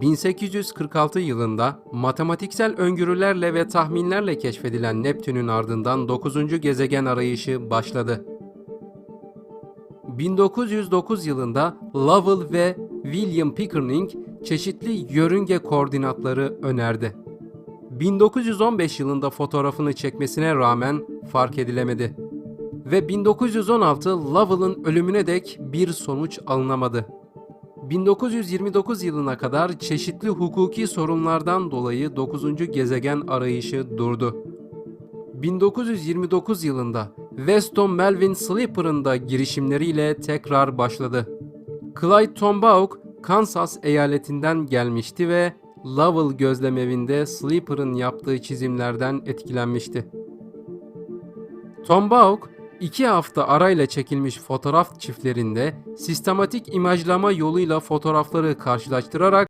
1846 yılında matematiksel öngörülerle ve tahminlerle keşfedilen Neptün'ün ardından 9. gezegen arayışı başladı. 1909 yılında Lovell ve William Pickering çeşitli yörünge koordinatları önerdi. 1915 yılında fotoğrafını çekmesine rağmen fark edilemedi. Ve 1916 Lovell'ın ölümüne dek bir sonuç alınamadı. 1929 yılına kadar çeşitli hukuki sorunlardan dolayı 9. gezegen arayışı durdu. 1929 yılında Weston Melvin Sleeper'ın da girişimleriyle tekrar başladı. Clyde Tombaugh, Kansas eyaletinden gelmişti ve Lovell gözlemevinde Sleeper'ın yaptığı çizimlerden etkilenmişti. Tombaugh, iki hafta arayla çekilmiş fotoğraf çiftlerinde sistematik imajlama yoluyla fotoğrafları karşılaştırarak